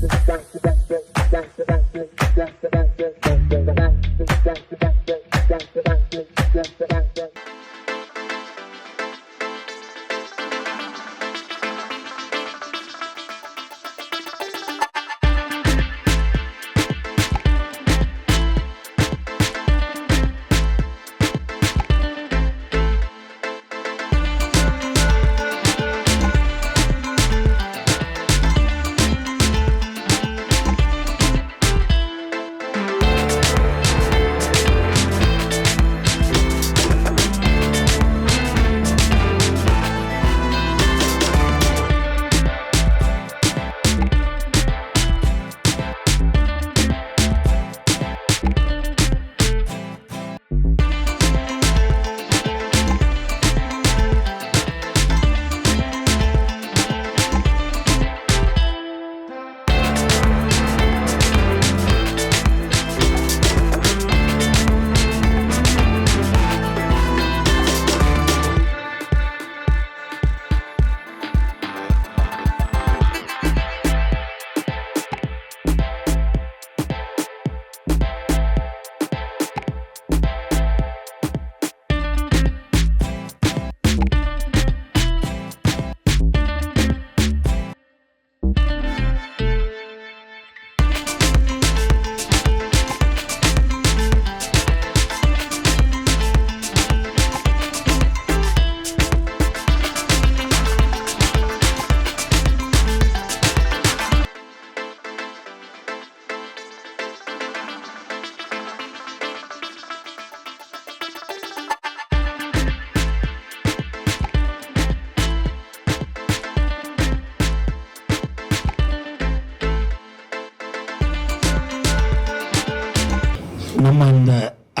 That's the, that's the, that's the, that's the, that's the, that's the,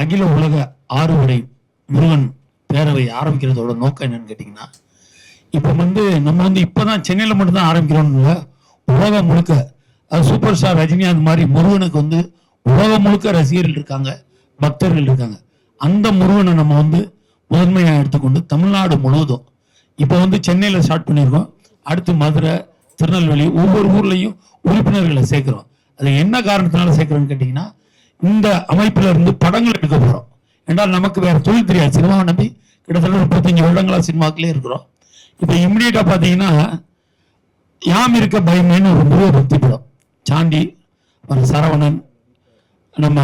அகில உலக ஆறுவடை முருகன் பேரவை ஆரம்பிக்கிறதோட நோக்கம் என்னன்னு கேட்டிங்கன்னா இப்போ வந்து நம்ம வந்து இப்போ தான் சென்னையில் மட்டும்தான் ஆரம்பிக்கிறோம் இல்லை உலகம் முழுக்க அது சூப்பர் ஸ்டார் ரஜினிகாந்த் மாதிரி முருகனுக்கு வந்து உலகம் முழுக்க ரசிகர்கள் இருக்காங்க பக்தர்கள் இருக்காங்க. அந்த முருகனை நம்ம வந்து முதன்மையாக எடுத்துக்கொண்டு தமிழ்நாடு முழுவதும் இப்போ வந்து சென்னையில் ஸ்டார்ட் பண்ணியிருக்கோம். அடுத்து மதுரை திருநெல்வேலி ஒவ்வொரு ஊர்லேயும் உறுப்பினர்களை சேர்க்குறோம். அது என்ன காரணத்தினால சேர்க்குறோன்னு கேட்டிங்கன்னா இந்த அமைப்பில் இருந்து படங்கள் எடுக்க போகிறோம் என்றால் நமக்கு வேறு தொழில் தெரியாது. சினிமாவை நம்பி கிட்டத்தட்ட முப்பத்தஞ்சு வருடங்களா சினிமாக்கிலே இருக்கிறோம். இப்போ இம்மிடியட்டாக பார்த்தீங்கன்னா யாம் இருக்க பயமேன்னு ஒரு முருக பக்தி படம். சாண்டி அப்புறம் சரவணன் நம்ம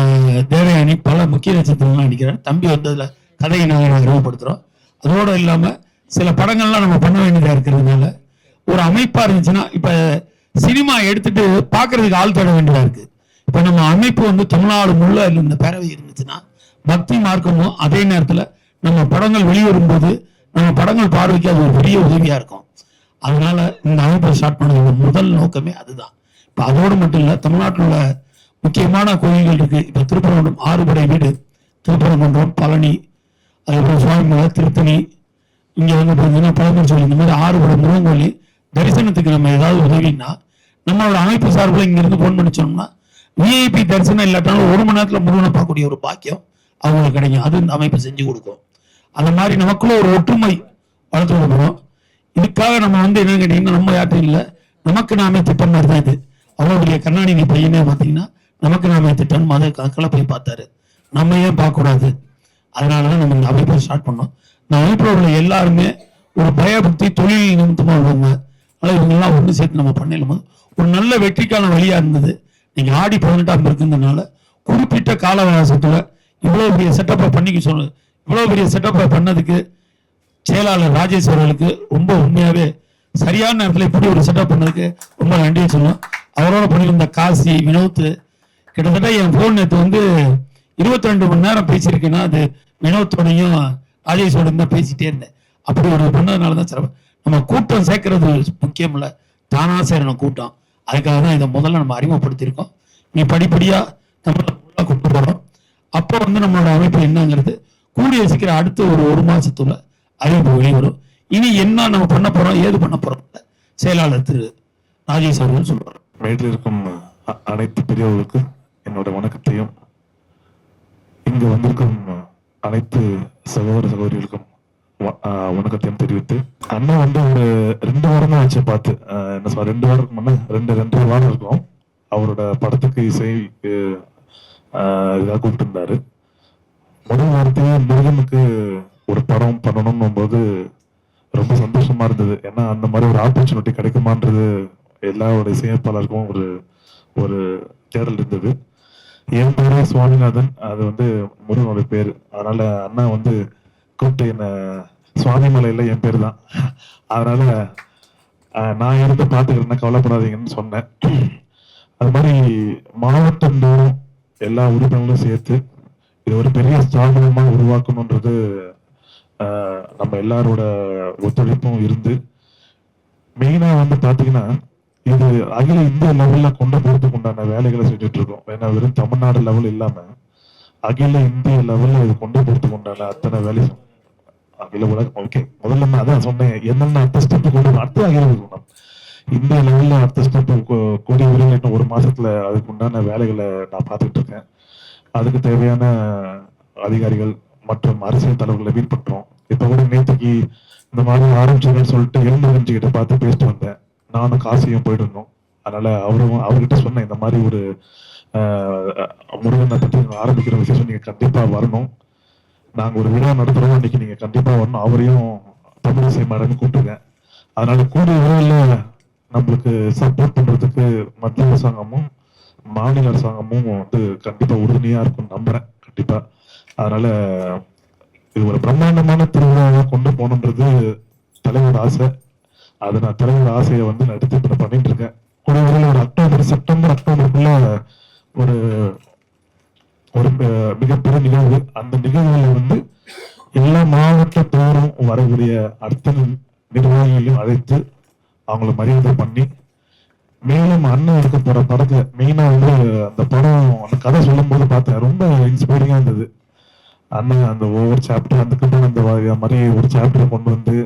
தேவயானி பல முக்கிய நட்சத்திரங்கள்லாம் நடிக்கிறார். தம்பி வந்ததில் கதையை நாங்கள் அறிமுகப்படுத்துகிறோம் அதோடு இல்லாமல் சில படங்கள்லாம் நம்ம பண்ண வேண்டியதாக இருக்கிறதுனால ஒரு அமைப்பாக இருந்துச்சுன்னா இப்போ சினிமா எடுத்துட்டு பார்க்குறதுக்கு ஆள் தேட வேண்டியதாக இருக்குது இப்ப நம்ம அமைப்பு வந்து தமிழ்நாடு முள்ள இந்த பேரவை இருந்துச்சுன்னா பக்தி மார்க்கமும் அதே நேரத்துல நம்ம படங்கள் வெளிவரும்போது நம்ம படங்கள் பார்வைக்கு அது ஒரு பெரிய உதவியா இருக்கும். அதனால இந்த அமைப்பை ஸ்டார்ட் பண்ணது முதல் நோக்கமே அதுதான். இப்ப அதோடு மட்டும் இல்ல தமிழ்நாட்டில் உள்ள முக்கியமான கோயில்கள் இருக்கு. இப்ப திருப்பரங்குன்றம் ஆறுபடை வீடு திருப்பரங்குன்றம் பழனி அதுக்கப்புறம் சுவாமிமலை திருத்தணி. இங்க வந்து பார்த்தீங்கன்னா பழமர் சொல்லி இந்த மாதிரி ஆறுபடை முருகன் கோயில் தரிசனத்துக்கு நம்ம ஏதாவது உதவினா நம்மளோட அமைப்பு சார்பில் இங்க இருந்து போன் பண்ணி சொன்னோம்னா விஐபி தரிசனம் இல்லாட்டாலும் ஒரு மணி நேரத்தில் முருகனை பார்க்கக்கூடிய ஒரு பாக்கியம் அவங்களுக்கு கிடைக்கும். அது இந்த அமைப்பு செஞ்சு கொடுக்கும். அந்த மாதிரி நமக்குள்ள ஒரு ஒற்றுமை வளர்த்து கொடுக்கணும் இதுக்காக நம்ம வந்து என்ன கேட்டீங்கன்னா நம்ம யார்ட்டும் இல்லை. நமக்கு நாமே திட்டம் மாதிரி தான் இது. அவ்வளோ பெரிய கருணாநிதி பையனே பார்த்தீங்கன்னா நமக்கு நாமே திட்டம் மத கணக்கில் போய் பார்த்தாரு. நம்ம ஏன் பார்க்கக்கூடாது? அதனால தான் நம்ம இந்த அமைப்பை ஸ்டார்ட் பண்ணோம். இந்த அமைப்பில் உள்ள எல்லாருமே ஒரு பயபக்தி தொழில் நிமித்தமாக உள்ளவங்க. அதனால் இவங்கெல்லாம் ஒன்று சேர்த்து நம்ம பண்ணிடும் ஒரு நல்ல வெற்றிக்கான வழியாக இருந்தது. நீங்க ஆடி பதினெட்டாம் இருக்குன்றதுனால குறிப்பிட்ட கால அவகாசத்துல இவ்வளவு பெரிய செட்டப்பை பண்ணிக்க சொல்லு இவ்வளவு பெரிய செட்டப்பை பண்ணதுக்கு செயலாளர் ராஜேஷ் அவர்களுக்கு ரொம்ப உண்மையாவே சரியான நேரத்தில் இப்படி ஒரு செட்டப் பண்ணதுக்கு ரொம்ப நன்றியை சொல்லணும். அவரோட பண்ணியிருந்த காசி வினோத் கிட்டத்தட்ட என் போன் நேற்று வந்து இருபத்தி ரெண்டு மணி நேரம் பேசியிருக்கேன்னா அது வினோத்தோடையும் ராஜேஷோடையும் தான் பேசிட்டே இருந்தேன். அப்படி ஒரு பண்ணதுனால தான் சிறப்பு. நம்ம கூட்டம் சேர்க்கறது முக்கியம் இல்லை தானா சேரணும் கூட்டம். அதுக்காக தான் இதை முதல்ல நம்ம அறிமுகப்படுத்தியிருக்கோம். நீ படிப்படியா தமிழ் ஃபுல்லாக கொண்டு போறோம் அப்போ வந்து நம்மளோட அமைப்பு என்னங்கிறது கூடிய சீக்கிரம் அடுத்த ஒரு ஒரு மாசத்துல அறிவிப்பு வெளிவரும். இனி என்ன நம்ம பண்ண போறோம் ஏது பண்ண போறோம் செயலாளர் திரு ராஜேஷ் அவர்கள் சொல்றாரு இருக்கும் அனைத்து பெரியவர்களுக்கு என்னோட வணக்கத்தையும் இங்க வந்திருக்கும் அனைத்து சகோதர சகோதரிகளுக்கும் வணக்கத்தையும் தெரிவித்து அண்ணா வந்து ஒரு ரெண்டு வாரம் தான் வச்சு பார்த்து என்ன சார் ரெண்டு வாரம் முன்ன ரெண்டு ரெண்டு வாரம் இருக்கும். அவரோட படத்துக்கு இசை ஆஹ், இதாக கூப்பிட்டுருந்தாரு. முதல் வாரத்தையே முருகனுக்கு ஒரு படம் பண்ணணும் போது ரொம்ப சந்தோஷமா இருந்தது. ஏன்னா அந்த மாதிரி ஒரு ஆப்பர்ச்சுனிட்டி கிடைக்குமான்றது எல்லாரோட இசையமைப்பாளருக்கும் ஒரு ஒரு தேடல் இருந்தது. என் பேரு சுவாமிநாதன் அது வந்து முருகனோட பேர். அதனால அண்ணா வந்து கூப்பிட்டு என்ன சுவாமிமலையில் என் பேர் தான். அதனால நான் இருந்து பார்த்துக்கிறேன்னா கவலைப்படாதீங்கன்னு சொன்னேன். அது மாதிரி மாவட்டம் தோறும் எல்லா உறுப்பினர்களும் சேர்த்து இது ஒரு பெரிய ஸ்தாபனமாக உருவாக்கணுன்றது ஆஹ், நம்ம எல்லாரோட ஒத்துழைப்பும் இருந்து மெயினா வந்து பார்த்தீங்கன்னா இது அகில இந்திய லெவல்ல கொண்டு போகிறதுக்கு உண்டான வேலைகளை செஞ்சுட்டு இருக்கோம். ஏன்னா வெறும் தமிழ்நாடு லெவல் இல்லாம அகில இந்திய லெவலில் இது கொண்டு போகிறதுக்கு உண்டான அத்தனை வேலை அகில உலகம் ஓகே முதல்ல நான் அதான் சொன்னேன் என்னென்ன அடுத்த ஸ்டெப் கொண்டு அடுத்த அடுத்து அகில உலகம் இந்திய லெவலில் அடுத்த ஸ்டெப் கூடிய விரைவில் இன்னும் ஒரு மாதத்தில் அதுக்கு உண்டான வேலைகளை நான் பார்த்துட்டு இருக்கேன். அதுக்கு தேவையான அதிகாரிகள் மற்றும் அரசியல் தலைவர்களை மீட் பண்றோம். இப்ப கூட நேற்றுக்கு இந்த மாதிரி ஆரம்பிச்சதுன்னு சொல்லிட்டு எழுந்தறிஞ்சு கிட்ட பார்த்து பேசிட்டு வந்தேன். நானும் காசியும் போயிட்டு இருந்தோம். அதனால அவரும் அவர்கிட்ட சொன்னேன் இந்த மாதிரி ஒரு ஆஹ், முருகனை பற்றி ஆரம்பிக்கிற விசேஷம் நீங்க கண்டிப்பா வரணும். நாங்கள் ஒரு விழா நடத்துகிறோம் அன்னைக்கு நீங்கள் கண்டிப்பாக வரணும். அவரையும் தமிழிசை மேடம் கூப்பிட்டுருக்கேன் அதனால கூடிய விரைவில் நம்மளுக்கு சப்போர்ட் பண்ணுறதுக்கு மத்திய அரசாங்கமும் மாநில அரசாங்கமும் வந்து கண்டிப்பாக உறுதுணையாக இருக்கும் நம்புகிறேன் கண்டிப்பாக அதனால இது ஒரு பிரம்மாண்டமான திருவிழாவை கொண்டு போகணுன்றது தலைவர் ஆசை. அது நான் தலைவர் ஆசையை வந்து நான் எடுத்து இப்போ பண்ணிட்டு இருக்கேன். கூடிய விரைவில் ஒரு அக்டோபர் செப்டம்பர் அக்டோபருக்குள்ள ஒரு ஒரு மிகப்பெரிய நிகழ்வு. அந்த நிகழ்வுல வந்து எல்லா மாவட்டத்தோறும் வரக்கூடிய அத்தனை நிர்வாகிகளையும் அழைத்து அவங்கள மரியாதை பண்ணி மேலும் அண்ணன் எடுக்க போற படத்தை மெயினா வந்து அந்த படம் அந்த கதை சொல்லும் போது பார்த்தேன். ரொம்ப இன்ஸ்பைரிங்கா இருந்தது. அண்ணன் அந்த ஒவ்வொரு சாப்டர் அந்த கிட்ட அந்த மாதிரி ஒரு சாப்டரை கொண்டு வந்து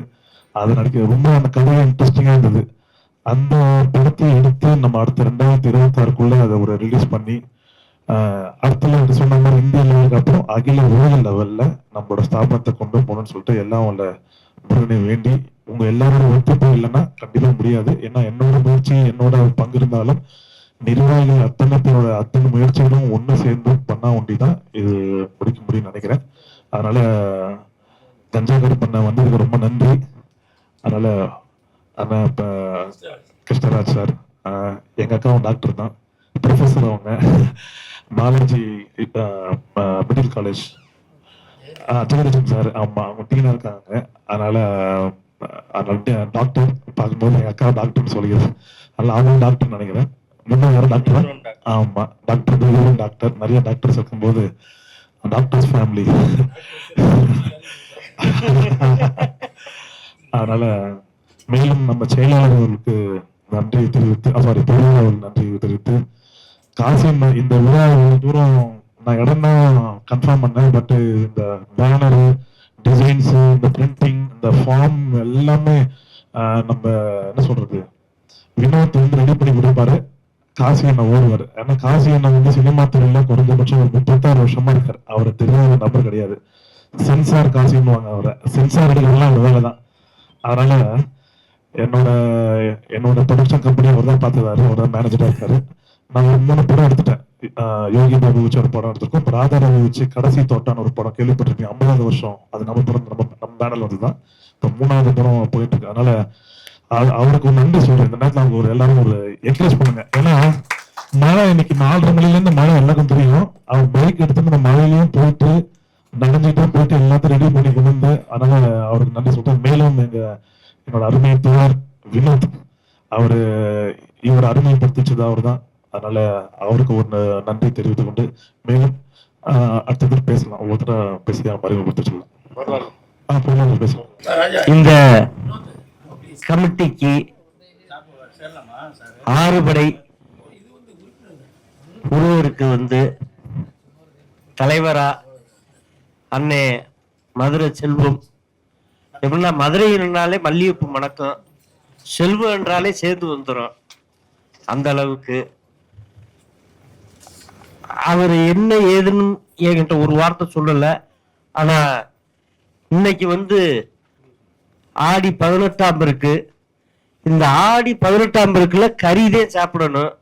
அதை நடிக்க ரொம்ப அந்த கதை இன்ட்ரெஸ்டிங்கா இருந்தது. அந்த படத்தை எடுத்து நம்ம அடுத்த ரெண்டாயிரத்தி இருபத்தி ஆறுக்குள்ள அதை ஒரு ரிலீஸ் பண்ணி அடுத்த level சொன்ன மாதிரி இந்திய லெவலுக்கு அப்புறம் அகில உலக லெவல்ல நம்மளோட ஸ்தாபனத்தை கொண்டு போகணும்னு சொல்லிட்டு எல்லாம் உள்ள முருகனை வேண்டி உங்க எல்லாரோட ஒத்துப்பு இல்லைன்னா கண்டிப்பா முடியாது. ஏன்னா என்னோட முயற்சி என்னோட பங்கு இருந்தாலும் நிர்வாகிகள் அத்தனை பேரோட அத்தனை முயற்சிகளும் ஒன்று சேர்ந்து பண்ணா ஒண்டிதான் இது முடிக்க முடியும்னு நினைக்கிறேன். அதனால தஞ்சாவூர் பண்ண வந்ததுக்கு ரொம்ப நன்றி. அதனால ஆனால் இப்ப கிருஷ்ணராஜ் சார் எங்கள் எங்க அக்காவும் டாக்டர் தான். ப்ரொஃபஸர் அவங்க. Balaji middle college Jagadeeshan sir ஆமா அவங்க டீனா இருக்காங்க. அதனால அதனால டாக்டர் பார்க்கும்போது எங்க அக்கா டாக்டர்னு சொல்லிக்கிறேன் அதனால அவங்களும் டாக்டர் நினைக்கிறேன். முன்ன யாரும் டாக்டர் ஆமா டாக்டர் தேவரும் டாக்டர் நிறைய டாக்டர்ஸ் இருக்கும்போது டாக்டர்ஸ் ஃபேமிலி அதனால மேலும் நம்ம செயலாளர் அவர்களுக்கு நன்றி தெரிவித்து சாரி பொருளாளர் அவர்களுக்கு நன்றி தெரிவித்து காசி இந்த விழா இவ்வளவு தூரம் நான் இடம் தான் கன்ஃபார்ம் பண்ணேன். பட்டு இந்த பேனர் டிசைன்ஸ் இந்த பிரிண்டிங் இந்த ஃபார்ம் எல்லாமே நம்ம என்ன சொல்றது? வினோத் வந்து ரெடி பண்ணி கொடுப்பாரு. காசி அண்ணா ஓடுவார். ஏன்னா காசி அண்ணன் வந்து சினிமா துறையில குறைஞ்சபட்சம் ஒரு முப்பத்தாறு வருஷமா இருக்கார். அவரை தெரியாத நபர் கிடையாது. சென்சார் காசின்னுவாங்க அவரை. சென்சார் எடுக்கிறதுலாம் அவர் வேலை தான். அதனால என்னோட என்னோட ப்ரொடக்ஷன் கம்பெனி அவர் தான் பார்த்துதாரு அவர் தான் மேனேஜரா இருக்காரு. நான் மூணு படம் எடுத்துட்டேன். யோகி பாபு வச்சு ஒரு படம் எடுத்திருக்கோம். இப்போ ராதா வச்சு கடைசி தோட்டான ஒரு படம் கேள்விப்பட்டிருக்கீங்க ஐம்பதாவது வருஷம். அது நம்ம படம் நம்ம நம்ம பேனல் வந்து தான் இப்போ மூணாவது படம் போயிட்டு இருக்கு அதனால அவருக்கு ஒரு நன்றி சொல்றேன். இந்த நேரத்தில் அவங்க ஒரு எல்லாரும் ஒரு என்கரேஜ் பண்ணுங்க. ஏன்னா மழை இன்னைக்கு நாலரை மணிலேருந்து மழை எல்லாருக்கும் தெரியும். அவர் பைக் எடுத்துட்டு நம்ம மழையிலையும் போயிட்டு நடந்துட்டு போயிட்டு எல்லாத்தையும் ரெடி பண்ணி கொண்டு வந்து அதனால அவருக்கு நன்றி சொல்றேன். மேலும் எங்க என்னோட அருமை தோழர் வினோத் அவரு இவர் அறிமுகப்படுத்திச்சது அவர் தான் அதனால அவருக்கு ஒரு நன்றி தெரிவித்துக் கொண்டு மேலும் அடுத்தது பேசலாம். ஒவ்வொருத்தர பேசி அறிமுகப்படுத்த சொல்லலாம் பேசலாம். இந்த கமிட்டிக்கு ஆறுபடை குருவருக்கு வந்து தலைவரா அண்ணே மதுரை செல்வம். எப்படின்னா மதுரைனாலே மல்லிகைப்பூ மணக்கம் செல்வம் என்றாலே சேர்ந்து வந்துடும் அந்த அளவுக்கு அவர் என்ன ஏதுன்னு என்கிட்ட ஒரு வார்த்தை சொல்லல. ஆனா இன்னைக்கு வந்து ஆடி பதினெட்டாம் இருக்கு இந்த ஆடி பதினெட்டாம் இருக்குல கறிதே சாப்பிடணும்.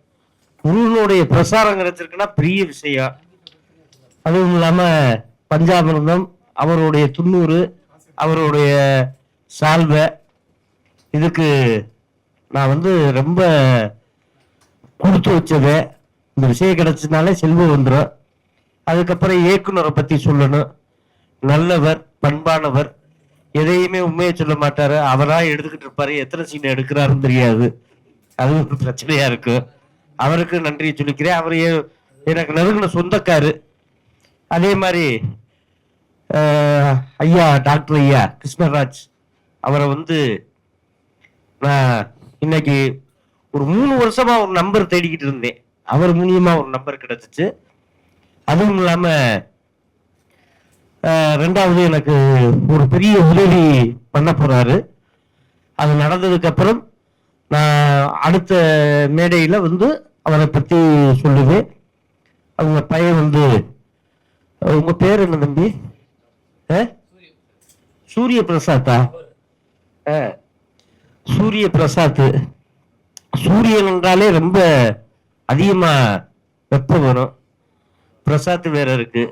முருகனுடைய பிரசாரம் கிடைச்சிருக்குன்னா பெரிய விஷயம். அதுவும் இல்லாம பஞ்சாமிர்தம் அவருடைய துண்ணூறு அவருடைய சால்வை. இதுக்கு நான் வந்து ரொம்ப கொடுத்து வச்சது. இந்த விஷயம் கிடைச்சதுனாலே செல்வம் வந்துடும் அதுக்கப்புறம் இயக்குனரை பற்றி சொல்லணும். நல்லவர் பண்பானவர் எதையுமே உண்மையை சொல்ல மாட்டாரு. அவராக எடுத்துக்கிட்டு இருப்பாரு. எத்தனை சீன் எடுக்கிறாருன்னு தெரியாது. அது ஒரு பிரச்சனையா இருக்கு. அவருக்கு நன்றியை சொல்லிக்கிறேன். அவர் எனக்கு நெருங்கின சொந்தக்காரு. அதே மாதிரி ஐயா டாக்டர் ஐயா கிருஷ்ணராஜ். அவரை வந்து நான் இன்னைக்கு ஒரு மூணு வருஷமா ஒரு நம்பர் தேடிக்கிட்டு இருந்தேன். அவர் மூலியமா ஒரு நம்பர் கிடைச்சிச்சு. அதுவும் இல்லாம ரெண்டாவது எனக்கு ஒரு பெரிய உதவி பண்ண போறாரு. அது நடந்ததுக்கு அப்புறம் நான் அடுத்த மேடையில வந்து அவரை பத்தி சொல்லுவேன். அவங்க பையன் வந்து உங்க பேர் என்ன தம்பி? ஆ? சூரிய பிரசாத்தா? ஆ. சூரிய பிரசாத். சூரியன் என்றாலே ரொம்ப அதிகமாக வெப்பம் வரும். பிரசாத் வேற இருக்கு.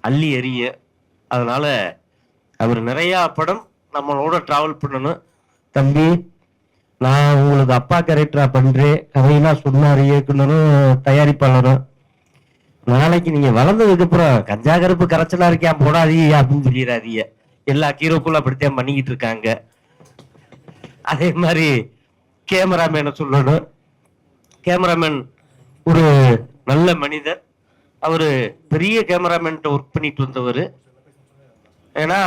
அள்ளி எரிய. அதனால அவர் நிறையா படம் நம்மளோட டிராவல் பண்ணணும். தம்பி நான் உங்களுக்கு அப்பா கேரக்டரா பண்றேன். கதையெல்லாம் சொன்னார் இயக்குனரும் தயாரிப்பாளரும். நாளைக்கு நீங்க வளர்ந்ததுக்கு அப்புறம் கஞ்சா கருப்பு கரைச்சலா இருக்கேன் போடாதீங்க அப்படின்னு சொல்லிடாதீங்க எல்லா ஹீரோக்குள்ள அப்படித்தான் பண்ணிக்கிட்டு இருக்காங்க. அதே மாதிரி கேமராமேனை சொல்லணும். கேமராமேன் ஒரு நல்ல மனிதர். அவர் பெரிய கேமராமேன்ட்ட ஒர்க் பண்ணிட்டு வந்தவர். ஏன்னா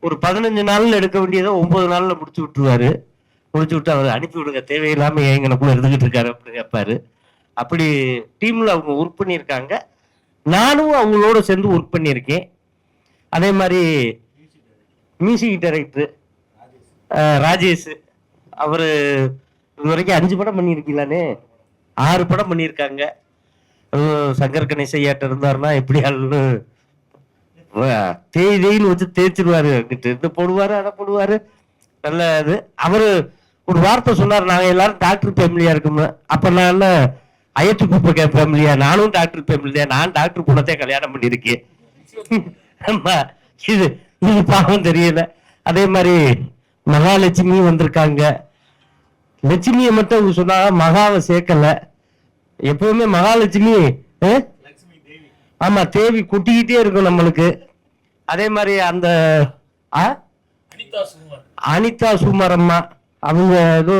ஒரு பதினஞ்சு நாள்ல எடுக்க வேண்டியதை ஒன்பது நாள்ல முடிச்சு விட்டுருவாரு. முடிச்சு விட்டு அவர் அனுப்பி விடுங்க. தேவையில்லாம எங்களுக்குள்ள இருந்துகிட்டு இருக்காரு அப்படின்னு கேட்பாரு. அப்படி டீம்ல அவங்க ஒர்க் பண்ணியிருக்காங்க. நானும் அவங்களோட சேர்ந்து ஒர்க் பண்ணியிருக்கேன். அதே மாதிரி மியூசிக் டைரக்டர் ராஜேஷ். அவரு இது வரைக்கும் அஞ்சு படம் பண்ணியிருக்கீங்களானே? ஆறு படம் பண்ணியிருக்காங்க. அதுவும் சங்கர் கணேசையாட்ட இருந்தாருன்னா எப்படி ஆளுன்னு வ- தேய் தேயின்னு வச்சு தேய்ச்சிருவாரு. அங்கிட்டு இருந்து போடுவாரு அதை போடுவாரு. நல்ல இது. அவரு ஒரு வார்த்தை சொன்னார் நாங்கள் எல்லாரும் டாக்டர் ஃபேமிலியா இருக்கோம்னு. அப்ப நான் என்ன அயத்து குப்பை ஃபேமிலியா நானும் டாக்டர் ஃபேமிலியா நான் டாக்டர் பொண்ணத்தே கல்யாணம் பண்ணியிருக்கேன். இது இது பாவம் தெரியல. அதே மாதிரி மகாலட்சுமி வந்திருக்காங்க. லட்சுமியை மட்டும் சொன்னாங்க மகாவை சேர்க்கல. எப்பவுமே மகாலட்சுமி? ஆமா தேவி கொட்டிக்கிட்டே இருக்கும் நம்மளுக்கு. அதே மாதிரி அந்த? அனிதா சுமரம்மா அவங்க ஏதோ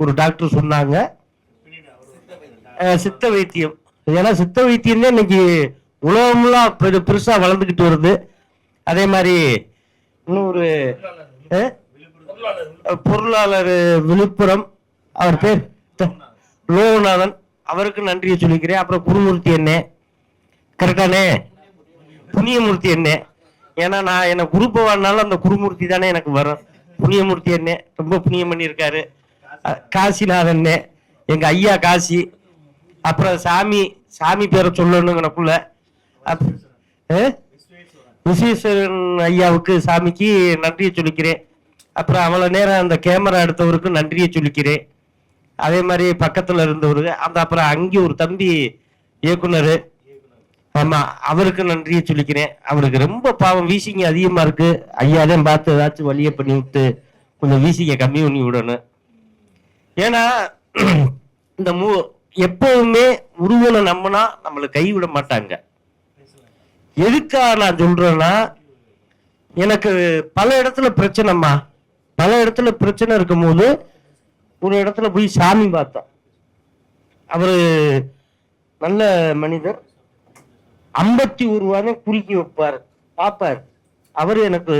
ஒரு டாக்டர் சொன்னாங்க. சித்த வைத்தியம். ஏன்னா சித்த வைத்தியம் தான் இன்னைக்கு உலகம்லாம் பெரு பெருசா வளர்ந்துக்கிட்டு வருது. அதே மாதிரி இன்னொரு? பொருளாளர் விழுப்புரம் அவர் பேர் த- லோகநாதன். அவருக்கு நன்றியை சொல்லிக்கிறேன். அப்புறம் குருமூர்த்தி என்ன கரெக்டானே புண்ணியமூர்த்தி என்ன ஏன்னா நான் என்ன குருப்பவானாலும் அந்த குருமூர்த்தி தானே எனக்கு வரும். புண்ணியமூர்த்தி என்ன ரொம்ப புண்ணியம் பண்ணியிருக்காரு. காசிநாதன் எங்க ஐயா காசி. அப்புறம் சாமி சாமி பேரை சொல்லணும் எனக்குள்ள விஸ்வேஸ்வரன் ஐயாவுக்கு சாமிக்கு நன்றியை சொல்லிக்கிறேன். அப்புறம் அவ்வளோ நேரம் அந்த கேமரா எடுத்தவருக்கு நன்றியை சொல்லிக்கிறேன். அதே மாதிரி பக்கத்தில் இருந்தவரு அந்த அப்புறம் அங்கே ஒரு தம்பி இயக்குனர். ஆமாம் அவருக்கு நன்றியை சொல்லிக்கிறேன். அவருக்கு ரொம்ப பாவம் வீசிங்க அதிகமாக இருக்குது ஐயா தான் பார்த்து ஏதாச்சும் வழியை பண்ணி விட்டு கொஞ்சம் வீசிங்க கம்மி பண்ணி விடணும். ஏன்னா இந்த மூ எப்பவுமே உருவனை நம்பினா நம்மளை கைவிட மாட்டாங்க. எதுக்காக நான் சொல்கிறேன்னா எனக்கு பல இடத்துல பிரச்சனைம்மா. பல இடத்துல பிரச்சனை இருக்கும்போது ஒரு இடத்துல போய் சாமி பார்த்தோம் அவர் நல்ல மனிதர். ஐம்பத்தி ஒரு ரூபானே குறுக்கி வைப்பார் பார்ப்பார். அவர் எனக்கு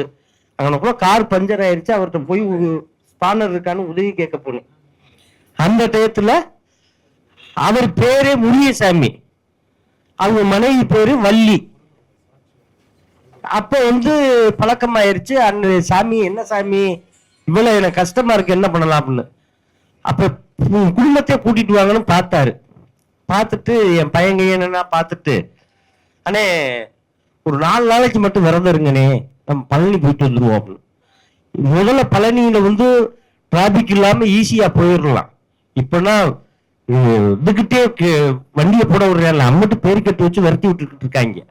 அங்கனக்குள்ள கார் பஞ்சர் ஆயிடுச்சு அவர்கிட்ட போய் ஸ்பானர் இருக்கான்னு உதவி கேட்க போனேன். அந்த டயத்தில் அவர் பேரே முனியசாமி அவங்க மனைவி பேரு வள்ளி. அப்போ வந்து பழக்கமாயிருச்சு அந்த சாமி என்ன சாமி? இவ்வளவு எனக்கு கஷ்டமா இருக்கு என்ன பண்ணலாம் அப்படின்னு அப்ப உன் குடும்பத்தையே கூட்டிட்டு வாங்கன்னு பார்த்தாரு. பார்த்துட்டு என் பையங்க என்னன்னா பார்த்துட்டு அண்ணே ஒரு நாலு நாளைக்கு மட்டும் விரதம் இருங்கண்ணே. நம்ம பழனி போயிட்டு வந்துருவோம். அப்படின்னு முதல்ல பழனியில வந்து டிராபிக் இல்லாம ஈஸியா போயிடலாம். இப்பனா இதுக்கிட்டே இதுகிட்டே கே- வண்டியை போட விடுறாங்கல்ல அம்மட்டு பேரிக்கட்டு வச்சு விரட்டி விட்டுக்கிட்டு இருக்காங்க.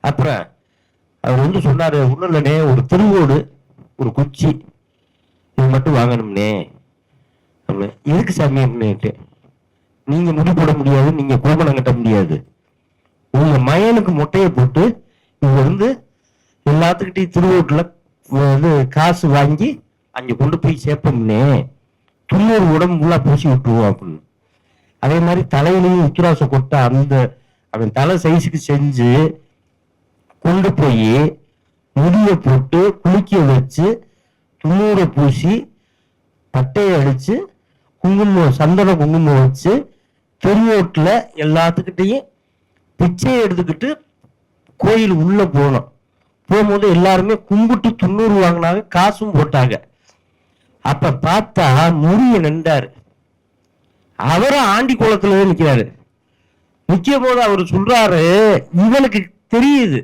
அப்புறம் அவர் வந்து சொன்னாரு ஒண்ணுலனே ஒரு திருவோடு ஒரு குச்சி இது மட்டும் வாங்கணும்னே. அப்படின்னு. எதுக்கு சாமி அப்படின்ட்டு நீங்க முடி போட முடியாது நீங்க கோபணம் கட்ட முடியாது. உங்க மயனுக்கு மொட்டையை போட்டு இங்க வந்து எல்லாத்துக்கிட்டையும் திருவோட்டுல இது காசு வாங்கி அங்க கொண்டு போய் சேர்ப்போம்னே. துண்ணூறு உடம்பு ஃபுல்லாக பூசி விட்டுருவோம் அப்படின்னு. அதே மாதிரி தலையிலையும் உத்திராசம் கொட்ட அந்த அவன் தலை சைஸுக்கு செஞ்சு கொண்டு போய் முடிய போட்டு குளிக்க வச்சு துண்ணூரை பூசி பட்டையை அடித்து குங்குமம் சந்தன குங்குமம் வச்சு தெருவோட்டில் எல்லாத்துக்கிட்டையும் பிச்சையை எடுத்துக்கிட்டு கோயில் உள்ளே போனோம். போகும்போது எல்லாருமே கும்பிட்டு துண்ணூறு வாங்கினாங்க காசும் போட்டாங்க. அப்ப பார்த்தா முறிய நின்றாரு. அவரும் ஆண்டி குளத்துல நிக்கிறாரு. நிற்கும் போது அவர் சொல்றாரு இவனுக்கு தெரியுது.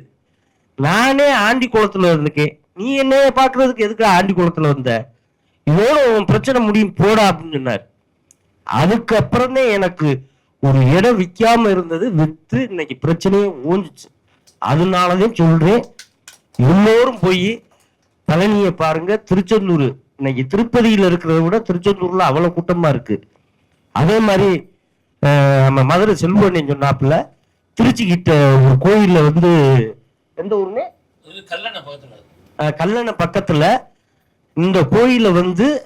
நானே ஆண்டி குளத்துல இருந்துக்கேன் நீ என்னைய பாக்குறதுக்கு எதுக்கு ஆண்டி குளத்துல வந்த? இதோட உன் பிரச்சனை முடியும் போடா அப்படின்னு சொன்னார். அதுக்கப்புறம் தான் எனக்கு ஒரு இடம் விற்காம இருந்தது வித்து இன்னைக்கு பிரச்சனையே ஓஞ்சிச்சு அதனாலதான் சொல்றேன் எல்லோரும் போய் பழனியை பாருங்க திருச்செந்தூர். இன்னைக்கு திருப்பதியில இருக்கிறத விட திருச்செந்தூர்ல அவ்வளவு கூட்டமா இருக்கு. அதே மாதிரி நம்ம மதுரை செல்வண்ணன் சொன்னாப்புல திருச்சி கிட்ட ஒரு கோயில்ல வந்து எந்த ஊருன்னு? கல்லணை பக்கத்துல கல்லணை பக்கத்துல இந்த கோயில வந்து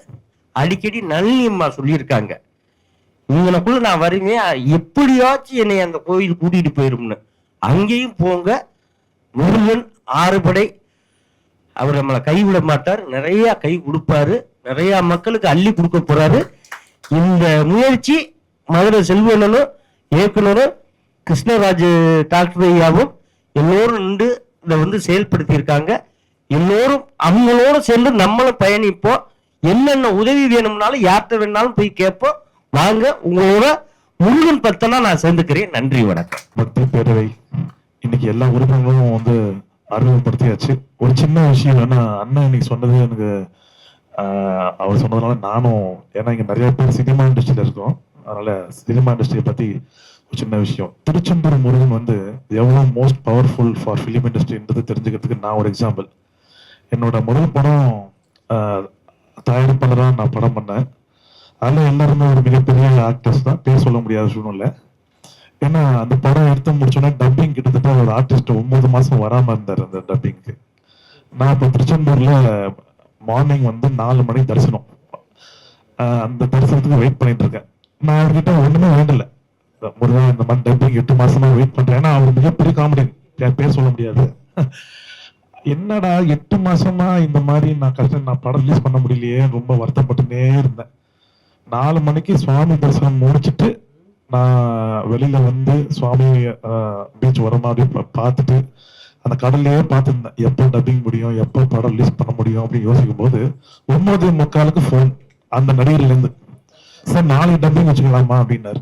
அடிக்கடி நளினி அம்மா சொல்லியிருக்காங்க. இவங்களுக்குள்ள நான் வருவேன் எப்படியாச்சும் என்னை அந்த கோயில் கூட்டிட்டு போயிரும்னு. அங்கேயும் போங்க முருகன் ஆறுபடை அவர் நம்மளை கைவிட மாட்டார். நிறைய கை கொடுப்பாரு. நிறைய மக்களுக்கு அள்ளி கொடுக்க போறாரு. இந்த முயற்சி மதுரை செல்வனும் இயக்குனரும் கிருஷ்ணராஜ் டாக்டர் ஐயாவும் எல்லோரும் நின்று இதை வந்து செயல்படுத்தியிருக்காங்க. எல்லோரும் அவங்களோட சேர்ந்து நம்மளும் பயணிப்போம். என்னென்ன உதவி வேணும்னாலும் யார்கிட்ட வேணாலும் போய் கேட்போம். வாங்க உங்களோட முருகன் பத்தனா நான் சேர்ந்துக்கிறேன். நன்றி வணக்கம். பக்தி பேரவை. இன்னைக்கு எல்லா உறுப்பினர்களும் வந்து அறிமுகப்படுத்தியாச்சு. ஒரு சின்ன விஷயம் என்ன அண்ணன் இன்னைக்கு சொன்னது எனக்கு அவர் சொன்னதுனால நானும் ஏன்னா இங்க நிறைய பேர் சினிமா இண்டஸ்ட்ரியில இருக்கோம். அதனால சினிமா இண்டஸ்ட்ரியை பத்தி ஒரு சின்ன விஷயம். திருச்செந்தூர் முருகன் வந்து எவ்வளவு மோஸ்ட் பவர்ஃபுல் ஃபார் ஃபிலிம் இண்டஸ்ட்ரின்றது தெரிஞ்சுக்கிறதுக்கு நான் ஒரு எக்ஸாம்பிள் என்னோட முதல் படம் தயாரிப்பாளராக நான் படம் பண்ணேன். அதில் எல்லாருமே ஒரு மிகப்பெரிய ஆக்டர்ஸ் தான். பேர் சொல்ல முடியாத சூழ்நிலை. ஏன்னா அந்த படம் எடுத்து முடிச்சோன்னா டப்பிங் கிட்டத்தட்ட ஒரு ஆர்டிஸ்ட் ஒன்பது மாதம் வராம இருந்தார் அந்த டப்பிங்க்கு நான் இப்போ திருச்செந்தூரில் மார்னிங் வந்து நாலு மணி தரிசனம். அந்த தரிசனத்துக்கு வெயிட் பண்ணிட்டு இருக்கேன். நான் அவர்கிட்ட ஒன்றுமே வேண்டலை முருகா இந்த மாதிரி டப்பிங் எட்டு மாதமாக வெயிட் பண்ணுறேன் ஏன்னா அவர் மிகப்பெரிய காமெடி பேர் சொல்ல முடியாது. என்னடா எட்டு மாசமா இந்த மாதிரி நான் கஷ்டம் நான் படம் ரிலீஸ் பண்ண முடியலையே ரொம்ப வருத்தப்பட்டுனே இருந்தேன். நாலு மணிக்கு சுவாமி தரிசனம் முடிச்சிட்டு நான் வெளியில வந்து சுவாமி பீச் வர மாதிரி பார்த்துட்டு அந்த கடல்லையே பார்த்துருந்தேன். எப்போ டப்பிங் முடியும் எப்போ படம் ரிலீஸ் பண்ண முடியும் அப்படின்னு யோசிக்கும் போது ஒன்பது முக்காலுக்கு ஃபோன் அந்த நடிகர்லேருந்து சார் நாளைக்கு டப்பிங் வச்சுக்கலாமா? அப்படின்னாரு.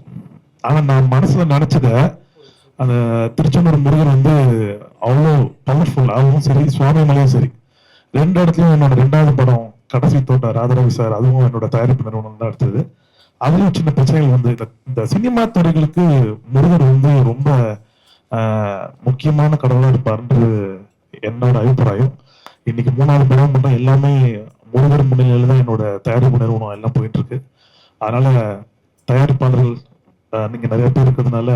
ஆனா நான் மனசுல நினைச்சத அந்த திருச்செந்தூர் முருகன் வந்து அவ்வளோ பவர்ஃபுல் அதுவும் சரி சுவாமிமலையும் சரி. ரெண்டு இடத்துலையும் என்னோட ரெண்டாவது படம் கடைசி தோட்ட ராதரவி சார் அதுவும் என்னோட தயாரிப்பு நிறுவனம் தான் எடுத்தது. அதுலயும் சின்ன பிரச்சனைகள் வந்து இந்த- இந்த சினிமா துறைகளுக்கு முருகர் வந்து ரொம்ப முக்கியமான கடவுளாக இருப்பார்ன்றது என்னோட அபிப்பிராயம். இன்னைக்கு மூணாவது படம் மட்டும் எல்லாமே முருகர் முன்னிலையில தான் என்னோட தயாரிப்பு நிறுவனம் எல்லாம் போயிட்டு இருக்கு. அதனால தயாரிப்பாளர்கள் நீங்கள் நீங்க நிறைய பேர் இருக்கிறதுனால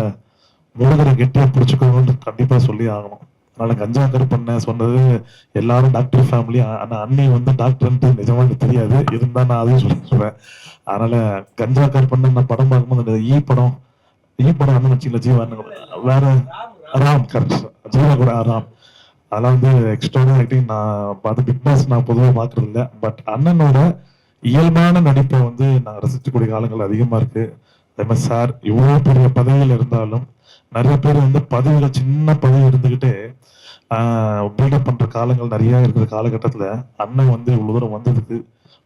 முருகரை கெட்டியா பிடிச்சுக்கோங்கன்னு கண்டிப்பா சொல்லி ஆகணும். அதனால கஞ்சா கருப்பண்ண சொன்னது எல்லாரும் டாக்டர் ஃபேமிலி ஆனா அண்ணி வந்து டாக்டர்ன்ட்டு நிஜமா எனக்கு தெரியாது. இருந்தா நான் அதையும் சொல்லி சொல்றேன். அதனால கஞ்சா கருப்பண்ண நான் படம் பார்க்கும்போது அந்த ஈ படம் ஈ படம் வந்து வச்சுக்கல ஜீவா கூட. வேற ராம் கரெக்ட் ஜீவா கூட ராம். அதெல்லாம் வந்து எக்ஸ்ட்ரா ஆக்டிங் நான் பார்த்து பிக் பாஸ் நான் பொதுவாக பார்க்கறது இல்லை. பட் அண்ணனோட இயல்பான நடிப்பை வந்து நான் ரசிக்கக்கூடிய காலங்கள் அதிகமா இருக்கு. அதே மாதிரி சார் இவ்வளோ பெரிய பதவியில் இருந்தாலும் நிறைய பேர் வந்து பதவியில சின்ன பதவி இருந்துகிட்டே பில்டப் பண்ற காலங்கள் நிறைய இருக்கிற காலகட்டத்துல அண்ணன் வந்து இவ்வளவு தூரம் வந்ததுக்கு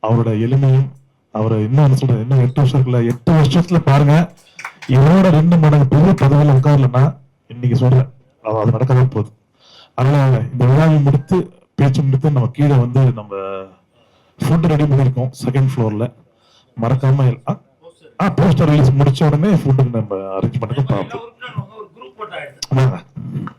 அவரோட எளிமையும் அவரை என்ன சொல்றது இன்னும் எட்டு வருஷம் இருக்குல்ல எட்டு வருஷத்துல பாருங்க இவரோட ரெண்டு மடங்கு பெரிய பதவியில உட்காரலன்னா இன்னைக்கு சொல்றேன் அது நடக்கவே போகுது அதனால இந்த விழாவை முடித்து பேச்சு முடித்து நம்ம கீழே வந்து நம்ம ஃபுட் ரெடி பண்ணியிருக்கோம் செகண்ட் ஃப்ளோர்ல மறக்காம ஆ? போஸ்டர் ரிலீஸ் முடிச்ச உடனே ஃபுட்டுக்கு நம்ம அரேஞ்ச் பண்ணிட்டு பார்ப்போம் 带。没有。